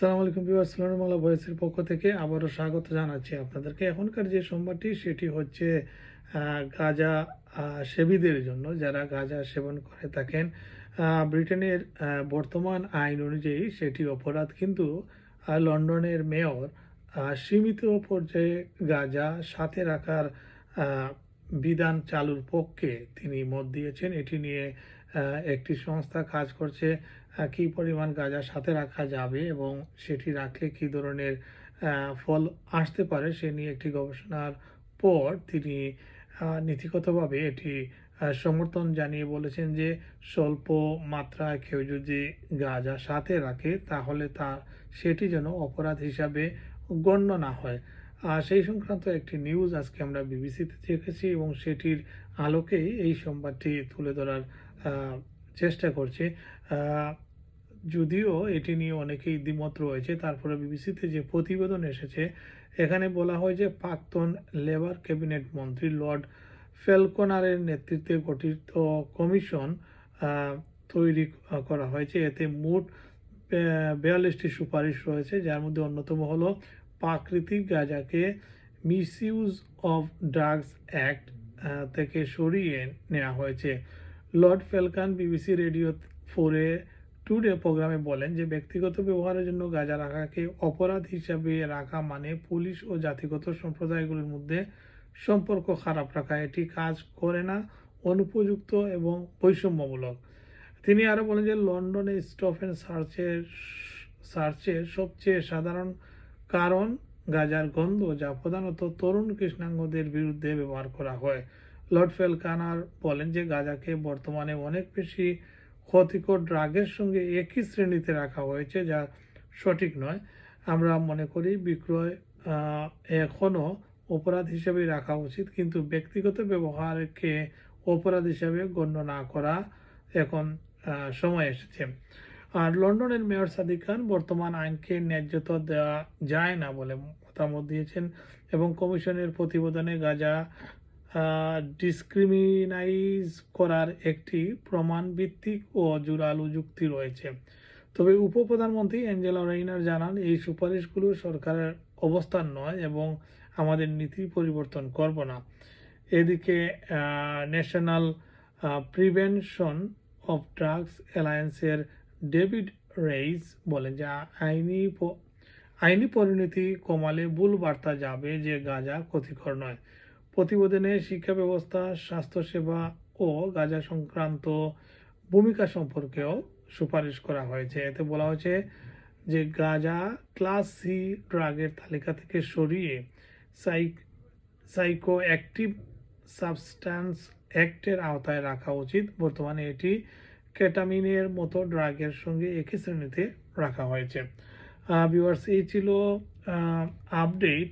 সালাম আলাইকুম বিভার সালামাল্লাহ ভয়েসের পক্ষ থেকে আবারও স্বাগত জানাচ্ছি আপনাদেরকে। এখনকার যে সোমবারটি, সেটি হচ্ছে গাঁজা সেবীদের জন্য যারা গাঁজা সেবন করে থাকেন। ব্রিটেনের বর্তমান আইন অনুযায়ী সেটি অপরাধ, কিন্তু লন্ডনের মেয়র সীমিত পর্যায়ে গাঁজা সাথে রাখার বিধান চালুর পক্ষে তিনি মত দিয়েছেন। এটি নিয়ে একটি সংস্থা কাজ করছে কী পরিমাণ গাঁজা সাথে রাখা যাবে এবং সেটি রাখলে কী ধরনের ফল আসতে পারে সে নিয়ে একটি গবেষণার পর তিনি নীতিগতভাবে এটি সমর্থন জানিয়ে বলেছেন যে স্বল্প মাত্রায় কেউ যদি গাঁজা সাথে রাখে তাহলে তা, সেটি যেন অপরাধ হিসাবে গণ্য না হয়। সেই সংক্রান্ত একটি নিউজ আজকে আমরা বিবিসিতে দেখেছি এবং সেটির আলোকেই এই সংবাদটি তুলে ধরার চেষ্টা করছে। যদিও এটি নিয়ে অনেকেই দ্বিমত রয়েছে, তারপরে বিবিসিতে যে প্রতিবেদন এসেছে, এখানে বলা হয় যে প্রাক্তন লেবার ক্যাবিনেট মন্ত্রী লর্ড ফেলকোনারের নেতৃত্বে গঠিত কমিশন তৈরি করা হয়েছে। এতে মোট বিয়াল্লিশটি সুপারিশ রয়েছে, যার মধ্যে অন্যতম হলো প্রাকৃতিক গাঁজাকে মিসইউজ অফ ড্রাগস অ্যাক্ট থেকে সরিয়ে নেওয়া হয়েছে। লর্ড ফেলকান বিবিসি রেডিও ফোরে টুডে প্রোগ্রামে বলেন যে, ব্যক্তিগত ব্যবহারের জন্য গাঁজা রাখাকে অপরাধ হিসাবে রাখা মানে পুলিশ ও জাতিগত সম্প্রদায়গুলোর মধ্যে সম্পর্ক খারাপ রাখা। এটি কাজ করে না, অনুপযুক্ত এবং বৈষম্যমূলক। তিনি আরও বলেন যে, লন্ডনে স্টপ অ্যান্ড সার্চের সার্চের সবচেয়ে সাধারণ কারণ গাজার গন্ধ যা প্রধানত তরুণ কৃষ্ণাঙ্গদের বিরুদ্ধে ব্যবহার করা হয়। লর্ড ফেলকানার বলেন যে, গাজাকে বর্তমানে অনেক বেশি ক্ষতিকর ড্রাগের সঙ্গে একই শ্রেণীতে রাখা হয়েছে, যা সঠিক নয়। আমরা মনে করি বিক্রয় এখনও অপরাধ হিসেবে রাখা উচিত, কিন্তু ব্যক্তিগত ব্যবহারকে অপরাধ হিসাবে গণ্য না করা এখন সময় এসেছে। আর লন্ডনের মেয়র সাদিক খান বর্তমান আইনকে ন্যায্যতা দেওয়া যায় না বলে মতামত দিয়েছেন এবং কমিশনের প্রতিবেদনে গাজা ডিসক্রিমিনাইজ করার একটি প্রমাণ ভিত্তিক ও জোরালো যুক্তি রয়েছে। তবে উপপ্রধানমন্ত্রী অ্যাঞ্জেলা রেইনার জানান, এই সুপারিশগুলো সরকারের অবস্থান নয় এবং আমাদের নীতি পরিবর্তন করব না। এদিকে ন্যাশনাল প্রিভেনশন অফ ড্রাগস অ্যালায়েন্সের ডেভিড রেইস বলেন যে আইনি আইনি পরিণতি কমালে ভুল বার্তা যাবে যে গাঁজা ক্ষতিকর নয়। প্রতিবেদনে শিক্ষা ব্যবস্থা, স্বাস্থ্যসেবা ও গাঁজা সংক্রান্ত ভূমিকা সম্পর্কেও সুপারিশ করা হয়েছে। এতে বলা হয়েছে যে গাঁজা ক্লাস সি ড্রাগের তালিকা থেকে সরিয়ে সাইক সাইকো অ্যাক্টিভ সাবস্ট্যান্স অ্যাক্টের আওতায় রাখা উচিত। বর্তমানে এটি কেটামিনের মতো ড্রাগের সঙ্গে একই শ্রেণীতে রাখা হয়েছে। ভিউয়ার্স এই ছিল আপডেট